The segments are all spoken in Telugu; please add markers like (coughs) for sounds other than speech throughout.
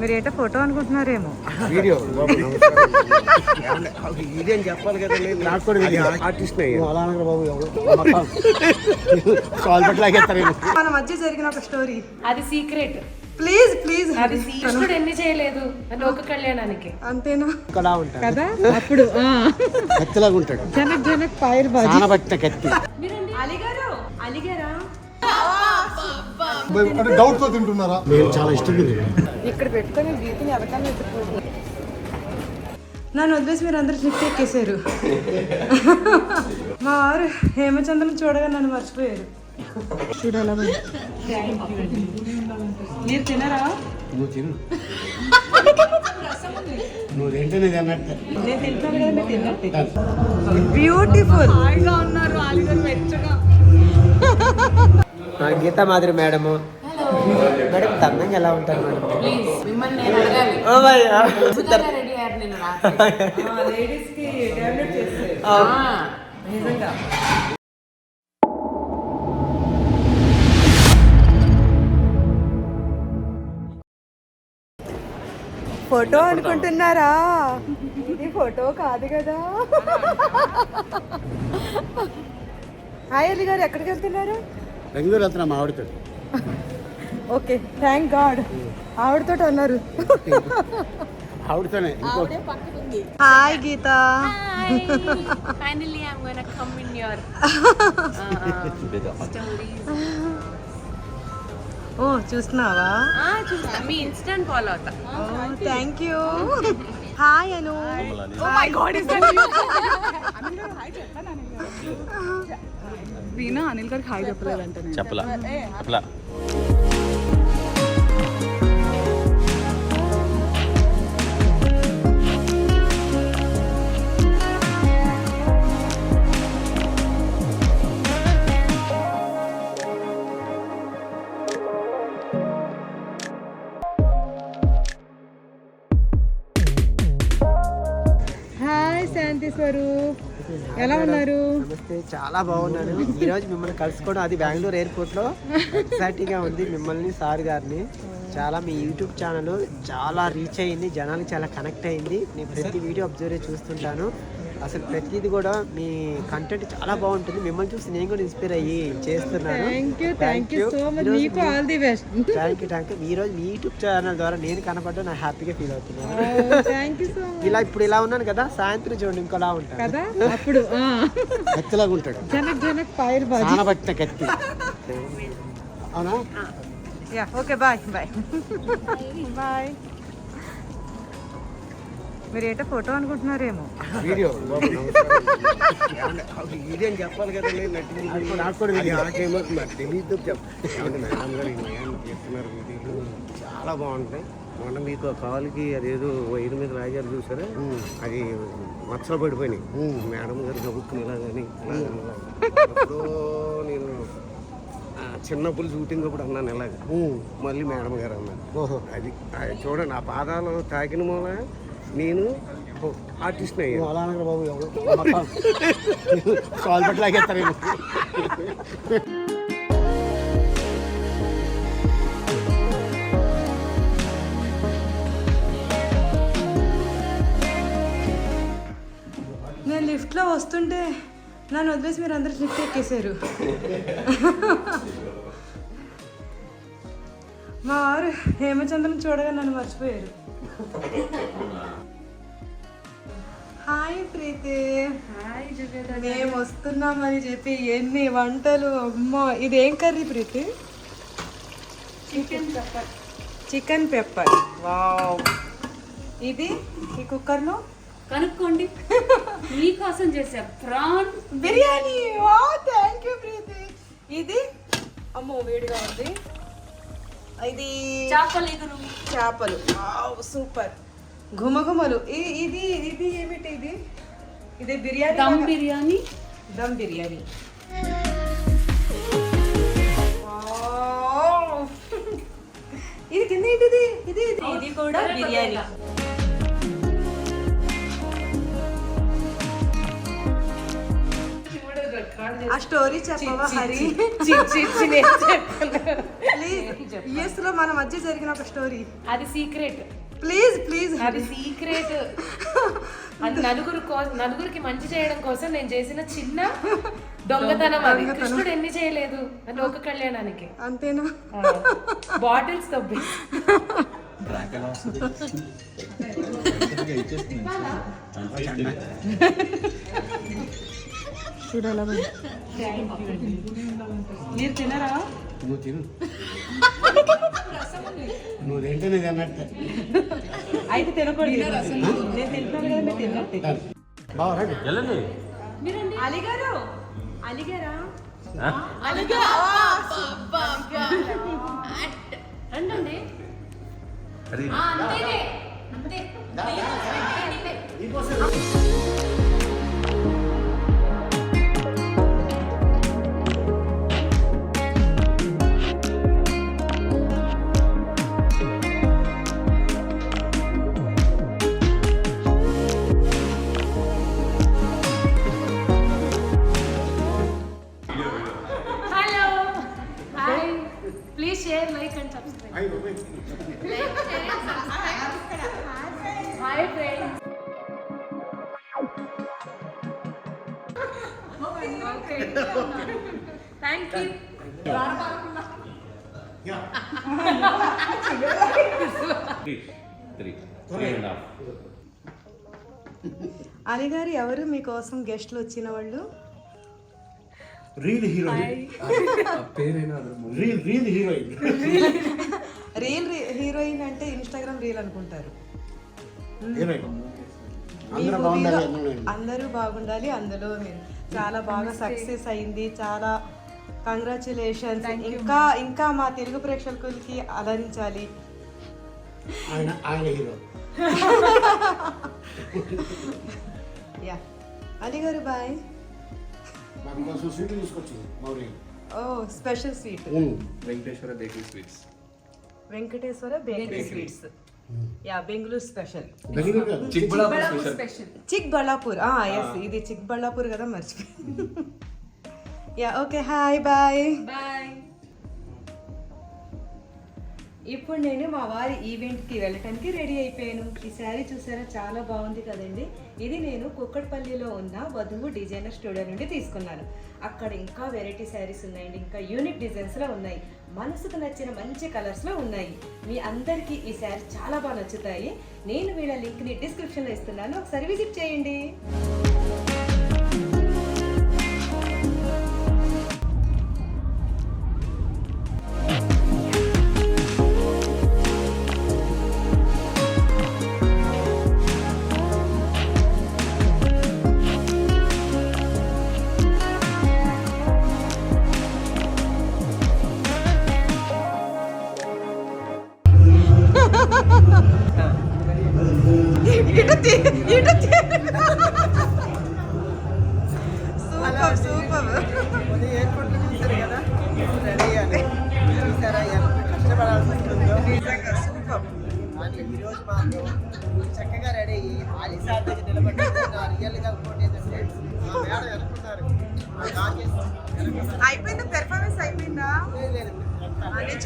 మీరు ఏంటో ఫోటో అనుకుంటున్నారేమో. వీడియో. ఇది చెప్పాలి కదా నాకు కూడా ఆర్టిస్ట్ మన మధ్య జరిగిన ఒక స్టోరీ. అది సీక్రెట్. Please please. అది కృష్ణుడు ఎన్ని చేయలేదు. లోక కళ్యాణానికి. అంతేనా? ఇక్కడ ఉంటాడు. కదా? అప్పుడు కత్తిలాగా ఉంటాడు. జనక్ జనక్ పైర్ బాజీ. నానబట్టిన కత్తి. అలిగారు అలిగారా? అంటే డౌట్తో తింటున్నారా? నేను చాలా ఇష్టం ఇక్కడ పెట్టుకొని గీతని ఎవరికైనా. నన్ను వదిలేసి మీరు అందరు ట్రిప్ ఎక్కేశారు. మా వారు హేమచంద్రం చూడగా నన్ను మర్చిపోయారు. చూడాలా మీరు తినరా? నువ్వు తిను. (laughs) నువ్వు తింటాను తిన్నట్టే బ్యూటిఫుల్ గీతా మాదిరి మేడము. మేడం తందంగా ఎలా ఉంటారు మేడం? ఫోటో అనుకుంటున్నారా? ఇది ఫోటో కాదు కదా. హాయ్ అల్లి గారు ఎక్కడికి వెళ్తున్నారు? బెంగళూరు వెళ్తున్నా మా ఆవిడతో. ఓకే థ్యాంక్ గాడ్ ఆవిడతో అన్నారు. ఆవిడతోనే hi Geetha. Finally, I'm gonna come in your (laughs) stories. ఓ చూస్తున్నావా? చూస్తా. మీ ఇన్స్టెంట్ ఫాలో అవుతా. Thank you hi Anu oh my god is Veena Anil గారికి హాయ్ చెప్పలేదంట నేను. చెప్పలా. చెప్పలా. ఎలా ఉన్నారు? నమస్తే చాలా బాగున్నాను. ఈ రోజు మిమ్మల్ని కలుసుకోవడం అది బెంగళూరు ఎయిర్పోర్ట్లో ఎక్సైటింగ్గా ఉంది మిమ్మల్ని సార్ గారిని. చాలా మీ యూట్యూబ్ ఛానల్ చాలా రీచ్ అయ్యింది జనాలకు చాలా కనెక్ట్ అయింది. నేను ప్రతి వీడియో అబ్జర్వ్ చేస్తుంటాను. అసలు ప్రతిది కూడా మీ కంటెంట్ చాలా బాగుంటుంది. మిమ్మల్ని చూసి నేను కూడా ఇన్స్పైర్ అయ్యి చేస్తున్నాను. Thank you thank you so much మీకు all the best thank you ఈ రోజు మీ యూట్యూబ్ ఛానల్ ద్వారా నేను కనపడ్డా నాకు హ్యాపీగా ఫీల్ అవుతున్నాను. థ్యాంక్ యూ సో మచ్ ఇలా ఇప్పుడు ఇలా ఉన్నాను కదా సాయంత్రం చూడండి ఇంకోలా ఉంటాను. కదా? అప్పుడు కత్తిలాగా ఉంటాడు. జనక్ జనక్ నానబట్టిన కత్తి (laughs) అవునా? Yeah okay bye bye bye మీరు ఏంటో ఫోటో అనుకుంటున్నారేమో. వీడియో. ఇది అని చెప్పాలి కదా నాకు కూడా నాకేమో తెలియదు చెప్పండి మేడం గారు వీడియోలు చాలా బాగుంటాయి. మొన్న మీకు కాలుకి అదేదో వైరు మీద రాజారు చూసారా? అది మచ్చలు పడిపోయినాయి. మేడం గారు చదువుకుని ఇలా కానీ నేను ఆ, చిన్నప్పుడు షూటింగ్ అప్పుడు అన్నాను ఇలాగ. మళ్ళీ మేడం గారు అన్నారు. అది అది చూడండి ఆ పాదాలు తాకిన మూల నేను ఆర్టిస్ట్ అయ్యాను. బాబు కాల్ నేను లిఫ్ట్లో వస్తుంటే నన్ను వదిలేసి మీరు అందరు లిఫ్ట్ ఎక్కేశారు. మా వారు హేమచంద్రం చూడగా నన్ను మర్చిపోయారు. హాయ్ ప్రీతి. హాయ్ మేము వస్తున్నామని చెప్పి ఎన్ని వంటలు అమ్మో ఇదేం curry Preethi? Chicken pepper chicken pepper wow ఇది ఈ కుక్కర్లో? కనుక్కోండి. మీకోసం చేసా ప్రాన్ బిర్యానీ. వా థ్యాంక్ యూ ప్రీతి. ఇది? అమ్మో వేడిగా ఉంది. ఇది చేపల ఎగురు చేపలు. సూపర్. ఘుమఘుమలు. ఇది ఇది ఏమిటి ఇది? ఇది బిర్యానీ దమ్ బిర్యానీ. దమ్ బిర్యానీ. ఇది కింద ఇది ఇది. ఇది కూడా బిర్యానీ. ఆ స్టోరీ చెప్పవా హరి? (laughs) ప్లీజ్ యుఎస్లో మన మధ్య జరిగిన ఒక స్టోరీ అది సీక్రెట్ ప్లీజ్ ప్లీజ్ అది సీక్రెట్ (laughs) అది నలుగురు నలుగురికి మంచి చేయడం కోసం నేను చేసిన చిన్న (laughs) దొంగతనం అది. కృష్ణుడు ఎన్ని చేయలేదు? లోక కళ్యాణానికి. అంతేనా? బాటిల్స్ తవ్వి. చూడాలా మీరు? తినరా? నువ్వు తిను. (laughs) నువ్వు తింటే నేను అన్నట్టే అయితే తినకూడదు. నేను తింటున్నాను కదా మీరు తిన్నట్టే. బాగా రండి. వెళ్ళండి. అలిగారు. అలిగారా? రండి అది hello share like and subscribe hi friends thank you అలిగారు ఎవరు మీకోసం గెస్ట్లు వచ్చిన వాళ్ళు? Reel heroine reel reel heroine reel heroine అంటే ఇన్స్టాగ్రామ్ రీల్ అనుకుంటారు. హీరోయిన్ మీ అందరూ బాగుండాలి అందులో నేను. అందరూ బాగుండాలి అందులో మీరు. చాలా బాగా సక్సెస్ అయింది. చాలా కంగ్రాచులేషన్స్ ఇంకా ఇంకా మా తెలుగు ప్రేక్షకులకి అలరించాలి. ఆయన ఆయన హీరో యా అలీ గారు బాయ్ మాకు కోసం స్వీట్లు తీసుకొచ్చింది మౌరి ఓ special sweet Venkateshwara bakery sweets Venkateshwara bakery sweets yeah Bengaluru special Bengaluru కాదు. చిక్బళాపూర్ స్పెషల్ చిక్ బళ్ళాపూర్ ఎస్ ఇది చిక్ బళ్ళాపూర్ కదా మర్చిపోయి yeah okay hi bye bye ఇప్పుడు నేను మా వారి ఈవెంట్కి వెళ్ళటానికి రెడీ అయిపోయాను. ఈ శారీ చూసారా? చాలా బాగుంది కదండి. ఇది నేను కుక్కడపల్లిలో ఉన్న వధువు డిజైనర్ స్టూడియో నుండి తీసుకున్నాను. అక్కడ ఇంకా వెరైటీ శారీస్ ఉన్నాయండి. ఇంకా యూనిక్ డిజైన్స్లో ఉన్నాయి. మనసుకు నచ్చిన మంచి కలర్స్లో ఉన్నాయి. మీ అందరికీ ఈ శారీ చాలా బాగా నచ్చుతాయి. నేను వీళ్ళ లింక్ని డిస్క్రిప్షన్లో ఇస్తున్నాను. ఒకసారి విజిట్ చేయండి.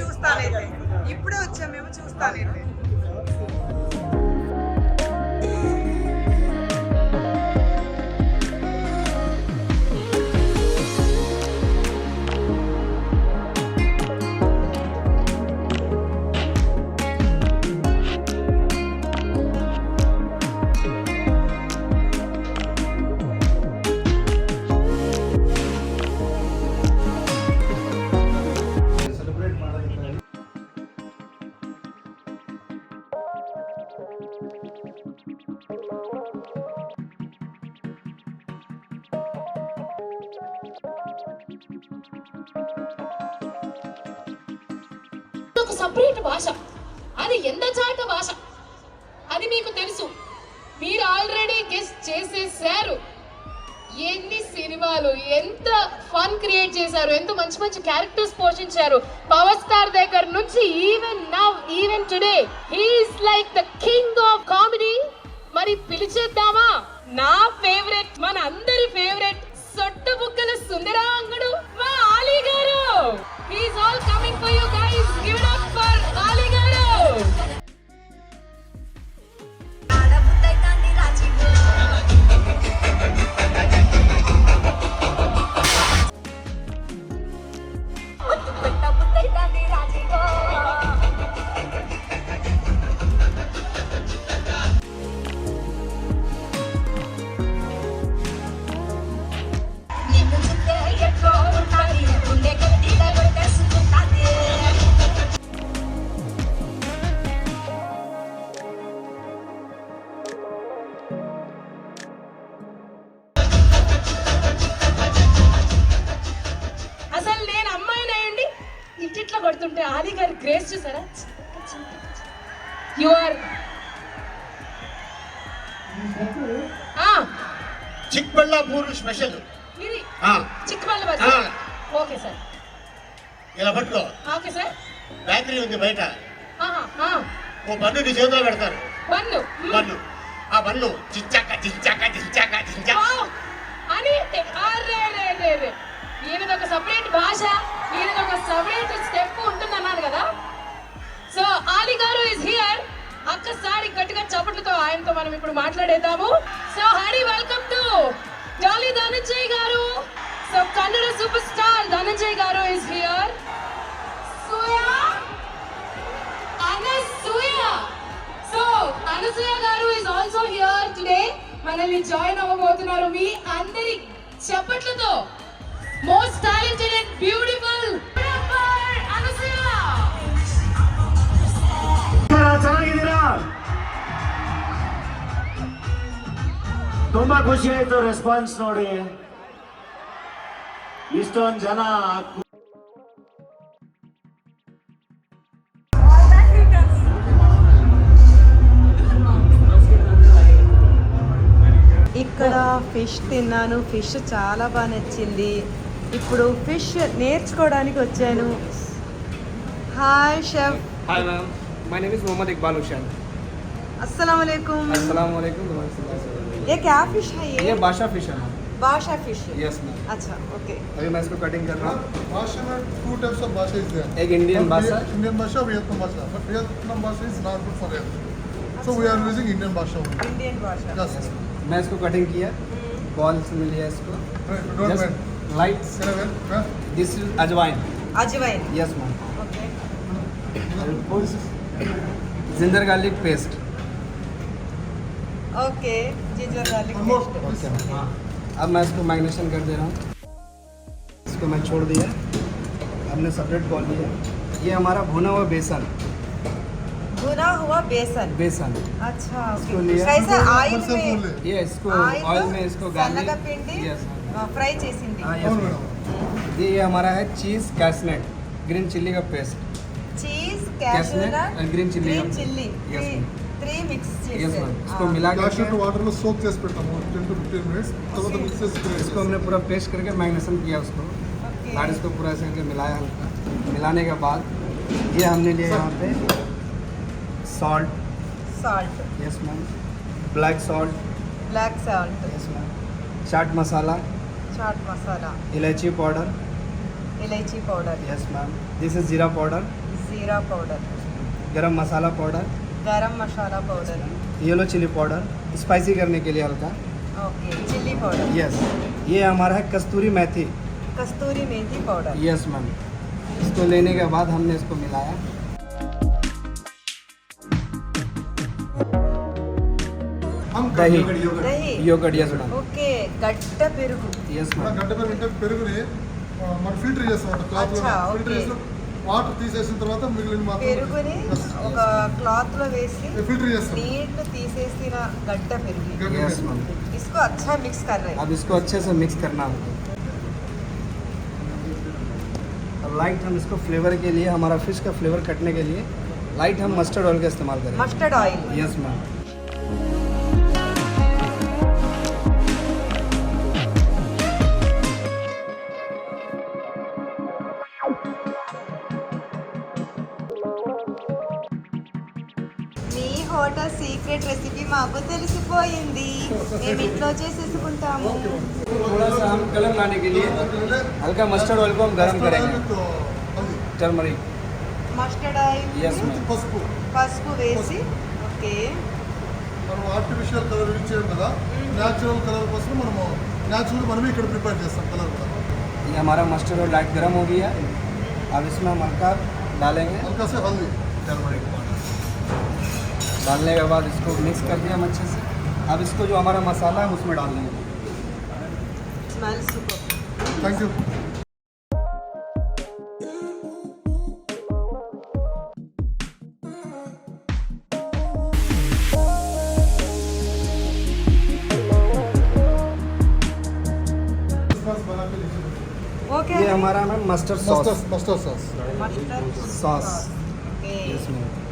చూస్తానైతే. ఇప్పుడే వచ్చాం మేము చూస్తానైతే. ఒక సపరేట్ భాష. అది ఎండచాట భాష. అది మీకు తెలుసు. మీరు ఆల్రెడీ గెస్ట్ చేసేసారు. ఎన్ని సినిమాలు ఎంత ఫన్ క్రియేట్ చేశారు ఎంత మంచి మంచి క్యారెక్టర్స్ పోషించారు. పవర్ స్టార్ దగ్గర నుంచి even now even today he's like the king of comedy మరి పిలిచేద్దామా? నా ఫేవరెట్ మన అందరి ఫేవరెట్ సొట్టు బుక్కల సుందరాంగుడు మా ఆలీ గారు. He's all coming for you guys Chikkapalli bus. Okay sir. ఇలా పట్టుకో. Okay sir. బేకరీ ఉంది బయట. ఓ బన్ను నీ చేతిలో పెడతారు. బన్ను. మ్మ్. బన్ను. ఆ బన్ను చిచ్చాక చిచ్చాక చిచ్చాక చిచ్చాక! అని ఈయనది ఒక సపరేట్ భాష ఈయనది ఒక సపరేట్ స్టెప్ ఉంటుంది అన్నాను కదా. సో ఆలి గారు ఇస్ హియర్ ఒక్కసారి గట్టిగా చప్పట్లతో ఆయనతో మనం ఇప్పుడు మాట్లాడేద్దాము. So Hari welcome to Dolly Dhananjay గారు. So Kannada super star Dhananjay గారు ఇస్ హియర్ సూయా అనసూయ సో అనసూయ గారు ఇస్ ఆల్సో హియర్ టుడే మనల్ని జాయిన్ అవ్వబోతున్నారు మీ అందరి చప్పట్లతో. మోస్ట్ టాలెంటెడ్ అండ్ బ్యూటిఫుల్ ತುಂಬಾ ಖುಷಿ ಆಯ್ತು ರೆಸ್ಪಾನ್ಸ್ ನೋಡಿ. ಇಷ್ಟೊಂದ್ ಜನ ఇక్కడ ఫిష్ తిన్నాను. ఫిష్ చాలా బాగా నచ్చింది. ఇప్పుడు ఫిష్ నేర్చుకోవడానికి వచ్చాను. Hi chef hi ma'am my name is Mohammad Iqbal Hushan అస్సలం అలైకుం అస్సలం అలైకుం ये क्या फ़िश है ये? ये बादशाह फ़िश है बादशाह फ़िश है। यस मैम अच्छा ओके अभी मैं इसको कटिंग कर रहा हूँ. बादशाह में two types of Badshah is there एक Indian Badshah. Indian Badshah Vietnam Badshah. But Vietnam Badshah is not good for health so we are using Indian Badshah Indian Badshah yes मैं इसको कटिंग किया. हम्म। बॉल से मिली है इसको. Light seven this is ajwain ajwain yes ma'am okay ginger garlic paste Okay ginger garlic one more. Paste This- हाँ अब मैं इसको मैग्नेशन कर दे रहा हूँ इसको मैं छोड़ दिया हमने सेपरेट बॉल लिया ये हमारा भुना हुआ बेसन भुना हुआ बेसन बेसन अच्छा इसको ओके लिया। कैसा ఆయిల్ Person में only. ये इसको ఆయిల్ ऑयल में इसको गार्लिक సన్నగా పిండి यस ఫ్రై చేసింది हाँ One यस minute. ये ये हमारा है चीज कैसनेट ग्रीन चिल्ली का paste cheese Cashew cashew nut and green chilli. Green chilli Yes, ma'am. Three mix yes చేశారు मैम इसको ఆ. मिला Cashew करके water లో soak చేసి పెట్టాము టెన్ టు ఫిఫ్టీన్ మినిట్స్ తర్వాత మిక్స్ చేసి इसको हमने पूरा पेस्ट करके मैग्नेशन किया उसको Okay. और इसको पूरा ऐसे करके मिलाया हल्का मिलाने के बाद ये हमने लिया यहाँ पे salt salt yes ma'am black salt black salt yes ma'am chaat masala chaat masala इलायची powder elaichi powder yes ma'am this is जीरा पाउडर జీరా పౌడర్ गरम मसाला powder Garam masala powder yellow chilli powder spicy करने के लिए हल्का ఓకే చిల్లీ పౌడర్ यस ये हमारा है कस्तूरी मेथी కస్తూరి మెంతి పౌడర్ यस मैम इसको लेने के बाद हमने इसको मिलाया हम दही dahi yogurt yes ma'am okay గడ్డ పెరుగు यस మన मैम గడ్డ పెరుగు అంటే పెరుగుని ఆ, మనం ఫిల్టర్ చేస్తాం క్లాత్ అచ్చా, ఫిల్టర్ okay. చేసి వాటర్ తీసేసిన తర్వాత మిగిలిన మాత్రం పెరుగుని ఒక క్లాత్ లో వేసి ఫిల్టర్ చేస్తాం నీళ్లు తీసేసిన గడ్డ పెరుగు గడ్డ यस పెరుగు. मैम इसको अच्छा मिक्स कर रहे हैं अब इसको अच्छे से मिक्स करना है और लाइट हम इसको फ्लेवर के लिए हमारा फिश का फ्लेवर कटने के लिए लाइट हम मस्टर्ड ऑयल का इस्तेमाल करेंगे mustard oil yes ma'am hotel secret recipe మాకు తెలిసిపోయింది మేము ఇంట్లో చేసేసుకుంటాము थोड़ा सा हम कलर लाने के लिए हल्का मस्टर्ड ऑयल को हम गर्म करेंगे turmeric mustard oil yes ma'am పసుపు పసుపు వేసి ఓకే మనం ఆర్టిఫిషియల్ కలర్ యూజ్ చేయం కదా న్యాచురల్ కలర్ కోసం మనము న్యాచురల్ మనమే ఇక్కడ ప్రిపేర్ చేస్తాం కలర్ కూడా ये हमारा मस्टर्ड ऑयल लाइट गर्म हो गया अब इसमें हम हल्का डालेंगे हल्का से हल्दी टर्मरिक डालने के बाद इसको मिक्स कर दिया हम अच्छे से। अब इसको जो हमारा मसाला है उसमें डाल देंगे। Thank you okay. ये हमारा ना mustard sauce mustard sauce sauce इसमें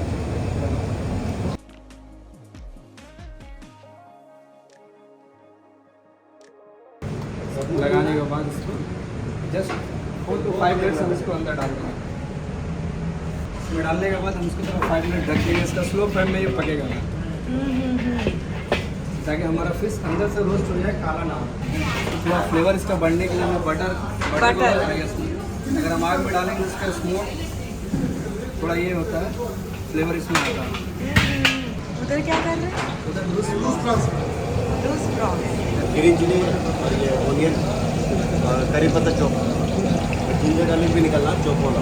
डालने के बाद हम इसको थोड़ा फाइव मिनट रख देंगे इसका स्लो फ्लेम में ये पकेगा ताकि हमारा फ़िश अंदर से रोस्ट हो जाए काला ना हो। थोड़ा फ्लेवर इसका बढ़ने के लिए हमें बटर बटर अगर हम आग में डालेंगे इसका स्मोक थोड़ा ये होता है फ्लेवर इसमें आता है। उधर क्या कर रहे हैं? उधर लूज प्रॉन्स ग्रीन चिली और ये ऑनियन और करी पत्ता चॉप जिंजर गार्लिक भी निकलना चौक वाला।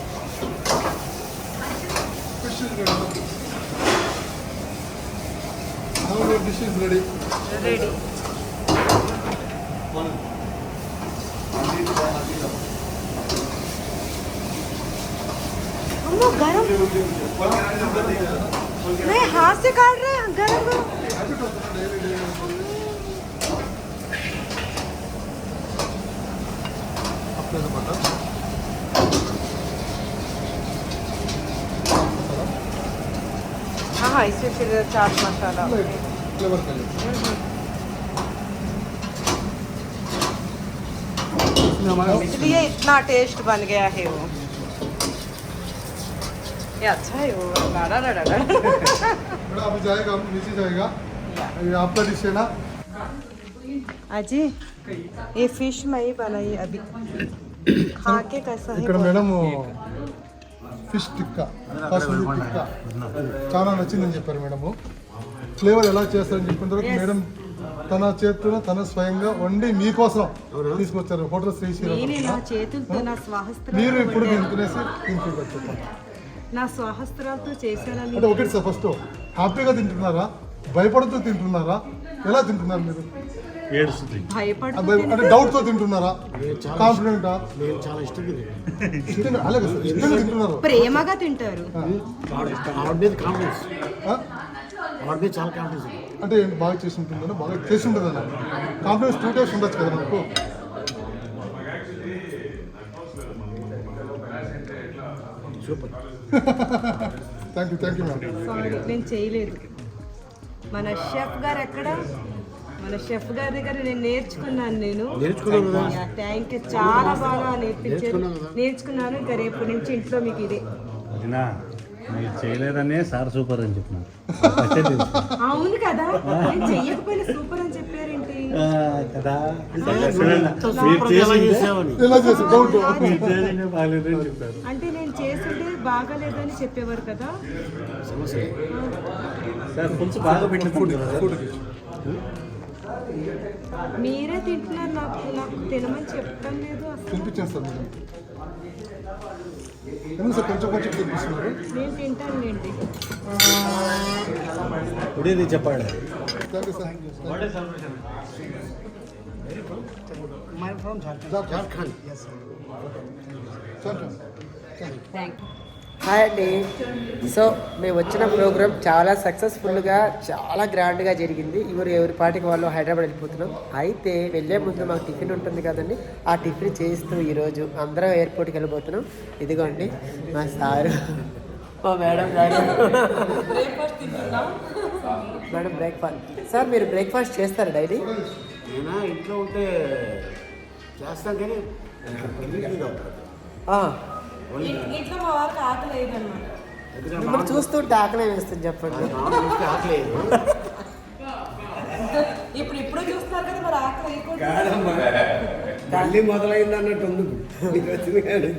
Now the dish is ready. Ready. हम लोग गरम नहीं हाथ से काट रहे हैं गरम इसे फिर चाट मसाला इसलिए इतना टेस्ट बन गया है वो। ये अच्छा है वो लड़ा लड़ा लड़ा अब जाएगा नीचे जाएगा। ये। आपका डिश है ना? अजी ये फ़िश मैं ही बनाई अभी। (coughs) खा के कैसा है मैडम ఫిష్ టిక్కా కాశ్మీరీ టిక్కా చాలా నచ్చిందని చెప్పారు మేడము. ఫ్లేవర్ ఎలా చేస్తారని చెప్పిన తర్వాత. మేడం తన చేతిలో తన స్వయంగా వండి మీకోసం తీసుకొచ్చారు. హోటల్ స్వహస్త్రాలు మీరు ఇప్పుడు దీనికి పెట్టారు నా స్వహస్త్రాలతో చేశానని ఒకటి సార్ ఫస్ట్ హ్యాపీగా తింటున్నారా? భయపడుతూ తింటున్నారా? ఎలా తింటున్నారు మీరు? ఏడుస్తుంది. అంటే డౌట్తో తింటున్నారా? కాన్ఫిడెంటా నేను చాలా ఇష్టంగా ఇష్టంగా అలాగే సార్ ఇష్టంగా తింటున్నారు. ప్రేమగా తింటారు. ఆవిడ మీద కాన్ఫిడెన్స్ ఆ? ఆవిడ మీద చాలా కాన్ఫిడెన్స్ అంటే బాగా చేసి ఉంటుందని బాగా చేసి ఉంటుందన్న. కాన్ఫిడెన్స్ టూ టైప్స్ ఉండొచ్చు కదా super. Thank you thank you madam sorry నేను చేయలేదు. మన షెఫ్ గారు ఎక్కడ? మన షెఫ్ గారి దగ్గర నేను నేర్చుకున్నాను నేను? థ్యాంక్ యూ చాలా బాగా నేర్పించారు? నేర్చుకున్నాను. ఇంకా రేపు నుంచి ఇంట్లో మీకు ఇదే. మీరు చేయలేదనే సార్ సూపర్ అని చెప్పినారు. అవును కదా? నేను చెయ్యకపోయినా సూపర్ అని చెప్పారేంటి? కదా? అంటే నేను చేసిందే బాగాలేదని చెప్పేవారు కదా? మీరే తింటున్నారు నాకు నాకు తినమని చెప్పడం లేదు సార్ మేడం ఎందుకు సార్ కొంచెం కొంచెం తినిపిస్తున్నారు? నేను తింటాను ఏంటి ఉడేది చెప్పాడు thank you sir Jharkhand hi అండి. సో మేము వచ్చిన ప్రోగ్రామ్ చాలా సక్సెస్ఫుల్గా చాలా గ్రాండ్గా జరిగింది. ఎవరు ఎవరి పాటికి వాళ్ళు హైదరాబాద్ వెళ్ళిపోతున్నాం అయితే వెళ్ళే ముందు మాకు టిఫిన్ ఉంటుంది కదండి. ఆ టిఫిన్ చేస్తూ ఈరోజు అందరం ఎయిర్పోర్ట్కి వెళ్ళిపోతున్నాం ఇదిగోండి మా సారు. మా మేడం మేడం బ్రేక్ఫాస్ట్ సార్ మీరు బ్రేక్ఫాస్ట్ చేస్తారా డైలీ? నేనా? ఇంట్లో ఉంటే చేస్తాం కానీ ఇంట్లో మా వారికి ఆకలి మిమ్మల్ని చూస్తుంటే ఆకలి వేస్తుంది చెప్పండి. ఆకలి. ఇప్పుడు ఇప్పుడు చూస్తున్నారు కదా మరి ఆకలి మళ్ళీ మొదలైంది అన్నట్టు ఉంది. వచ్చింది కానీ.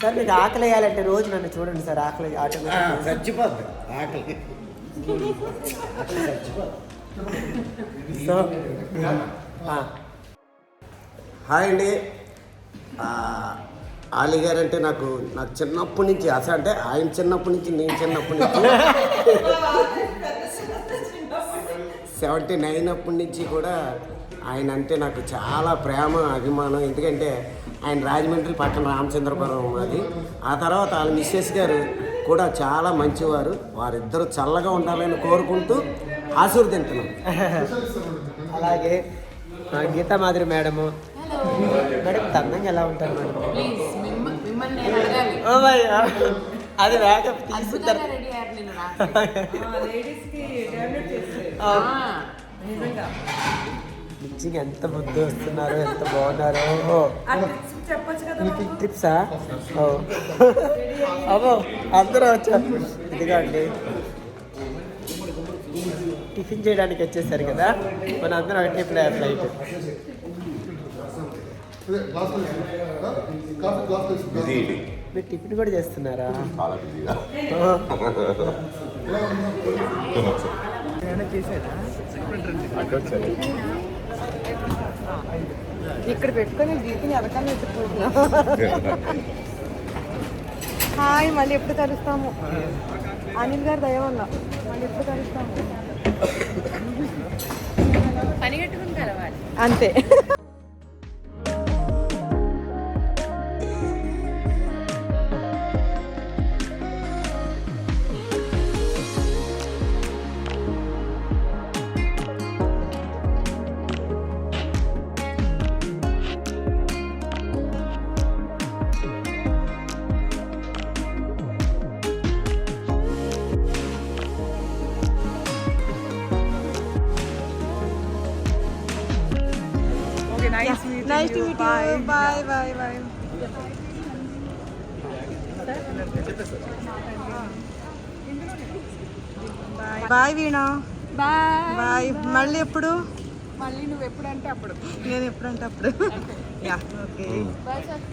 సార్ మీకు ఆకలి వేయాలంటే రోజు నన్ను చూడండి సార్ ఆకలి ఆటోమేటిక్ చచ్చిపోద్ది. ఆకలి. సో ఆ, హాయ్ అండి. ఆ, ఆలి గారు అంటే నాకు నాకు చిన్నప్పటి నుంచి అసలు అంటే ఆయన చిన్నప్పటి నుంచి నేను చిన్నప్పటి నుంచి. సెవెంటీ నైన్ అప్పటి నుంచి కూడా ఆయన అంటే నాకు చాలా ప్రేమ అభిమానం. ఎందుకంటే ఆయన రాజమండ్రి పక్కన రామచంద్రపురం అది ఆ తర్వాత వాళ్ళ మిస్సెస్ గారు కూడా చాలా మంచివారు. వారిద్దరూ చల్లగా ఉండాలని కోరుకుంటూ ఆశీర్వదింటున్నాం అలాగే గీతా మాధురి మేడము. మేడం ఇంత అందంగా ఎలా ఉంటారు మేడం? అది మేకప్ తీసుకుంటారు (laughs) నిజంగా. ఎంత ముద్దు వస్తున్నారు ఎంత బాగున్నారు. మాకు. ఓ. అమ్మో అందరూ వచ్చారు ఇదిగా అండి టిఫిన్ చేయడానికి వచ్చేసారు కదా. మన అందరం ఒకటే ఫ్లైట్ అదే గ్లాస్ కాఫీ గ్లాస్ తీసుకుంటారు మీరు టిఫిన్ కూడా చేస్తున్నారా? చాలా బిజీగా ఓ. ఇక్కడ పెట్టుకొని దీపిని ఎలకాన్ని ఎత్తుకుంటున్నా హాయ్ మళ్ళీ ఎప్పుడు కలుస్తాము అనిల్ గారు దయ వల్ల మళ్ళీ ఎప్పుడు కలుస్తాము పని కట్టుకుని కలవాలి. అంతే. To meet you bye bye bye bye Veena bye bye మళ్ళీ ఎప్పుడు? మళ్ళీ నువ్వు ఎప్పుడంటే అప్పుడు. నేను ఎప్పుడంటే అప్పుడు. Yeah okay bye sir